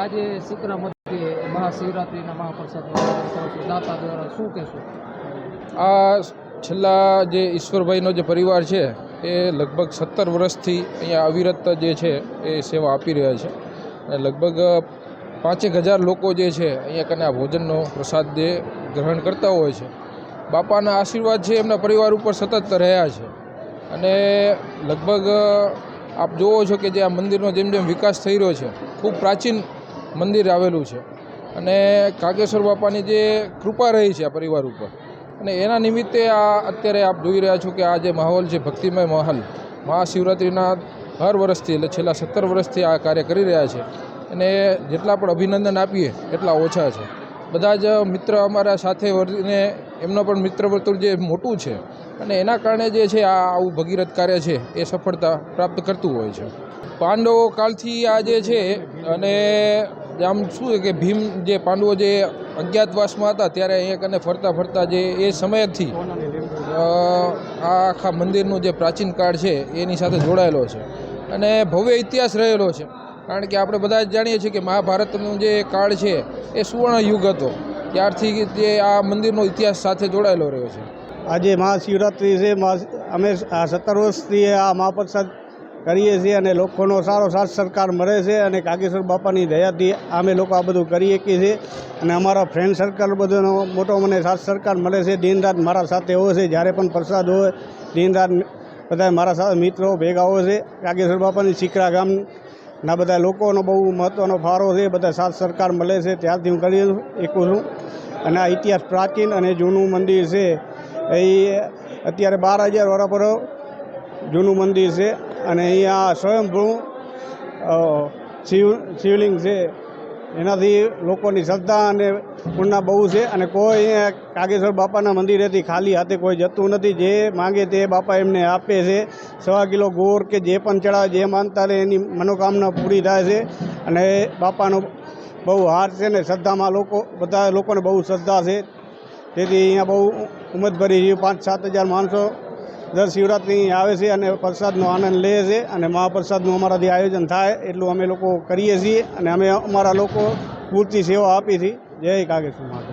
આજે શુક્ર મધ્યે મહાશિવરાત્રિના દાતા દ્વારા શું કહેશું? આ છેલ્લા જે ઈશ્વરભાઈનો જે પરિવાર છે, એ લગભગ સત્તર વર્ષથી અહીંયા અવિરત જે છે, એ સેવા આપી રહ્યા છે. અને લગભગ પાંચેક હજાર લોકો જે છે, અહીંયા કને આ ભોજનનો પ્રસાદ જે ગ્રહણ કરતા હોય છે. બાપાના આશીર્વાદ છે, એમના પરિવાર ઉપર સતત રહ્યા છે. અને લગભગ આપ જુઓ છો કે જે આ મંદિરનો જેમ જેમ વિકાસ થઈ રહ્યો છે, ખૂબ પ્રાચીન મંદિર આવેલું છે. અને કાગેશ્વર બાપાની જે કૃપા રહી છે આ પરિવાર ઉપર. અને એના નિમિત્તે આ અત્યારે આપ જોઈ રહ્યા છો કે આ જે માહોલ છે, ભક્તિમય માહોલ, મહાશિવરાત્રિના હર વર્ષથી એટલે છેલ્લા સત્તર વર્ષથી આ કાર્ય કરી રહ્યા છે. અને જેટલા પણ અભિનંદન આપીએ, એટલા ઓછા છે. બધા જ મિત્ર અમારા સાથે વર્તીને એમનો પણ મિત્ર વર્તુળ જે મોટું છે, અને એના કારણે જે છે, આ આવું ભગીરથ કાર્ય છે, એ સફળતા પ્રાપ્ત કરતું હોય છે. પાંડવો કાળથી આ જે છે, અને આમ શું છે કે ભીમ જે પાંડવો જે અજ્ઞાતવાસમાં હતા, ત્યારે એક અને ફરતા ફરતા જે એ સમયથી આ આખા મંદિરનું જે પ્રાચીન કાળ છે, એની સાથે જોડાયેલો છે. અને ભવ્ય ઇતિહાસ રહેલો છે. કારણ કે આપણે બધા જ જાણીએ છીએ કે મહાભારતનું જે કાળ છે, એ સુવર્ણ યુગ હતો. ત્યારથી જે આ મંદિરનો ઇતિહાસ સાથે જોડાયેલો રહ્યો છે. આજે મહાશિવરાત્રિ છે અમે સત્તર વર્ષથી આ મહાપ્રસાદ કરીએ છીએ અને લોકોનો સારો સાથ સરકાર મળે છે અને કાગેશ્વર બાપાની દયાથી અમે લોકો આ બધું કરી શકીએ છીએ. અને અમારા ફ્રેન્ડ સર્કલ બધોનો મોટો મને સાથ સરકાર મળે છે. દિન રાત મારા સાથે હોય છે. જ્યારે પણ પ્રસાદ હોય દિન રાત બધા મારા સાથે મિત્રો ભેગા હોય છે. કાગેશ્વર બાપાની શીકરા ગામના બધા લોકોનો બહુ મહત્ત્વનો ફાળો છે. બધા સાથ સરકાર મળે છે. ત્યારથી હું કરી શકું છું. અને આ ઇતિહાસ પ્રાચીન અને જૂનું મંદિર છે. એ અત્યારે બાર હજાર વર્ષ પર જૂનું મંદિર છે. અને અહીંયા સ્વયંભૂ શિવ, શિવલિંગ છે. એનાથી લોકોની શ્રદ્ધા અને પૂર્ણા બહુ છે અને કોઈ અહીંયા કાગેશ્વર બાપાના મંદિરેથી ખાલી હાથે કોઈ જતું નથી. જે માંગે તે બાપા એમને આપે છે. સવા કિલો ગોળ કે જે પણ ચડાવે, જે માનતા રહે એની મનોકામના પૂરી થાય છે. અને બાપાનો બહુ હાર છે ને શ્રદ્ધામાં લોકો, બધા લોકોને બહુ શ્રદ્ધા છે. તેથી અહીંયા બહુ ઉમદભરી પાંચ સાત હજાર માણસો દર શિવરાત્રિ આવે છે અને પ્રસાદનો આનંદ લે છે અને મહાપ્રસાદનું અમારાથી આયોજન થાય એટલું અમે લોકો કરીએ છીએ અને અમે અમારા લોકો પૂરતી સેવા આપી હતી જય કાગેશ્વર મહાદેવ.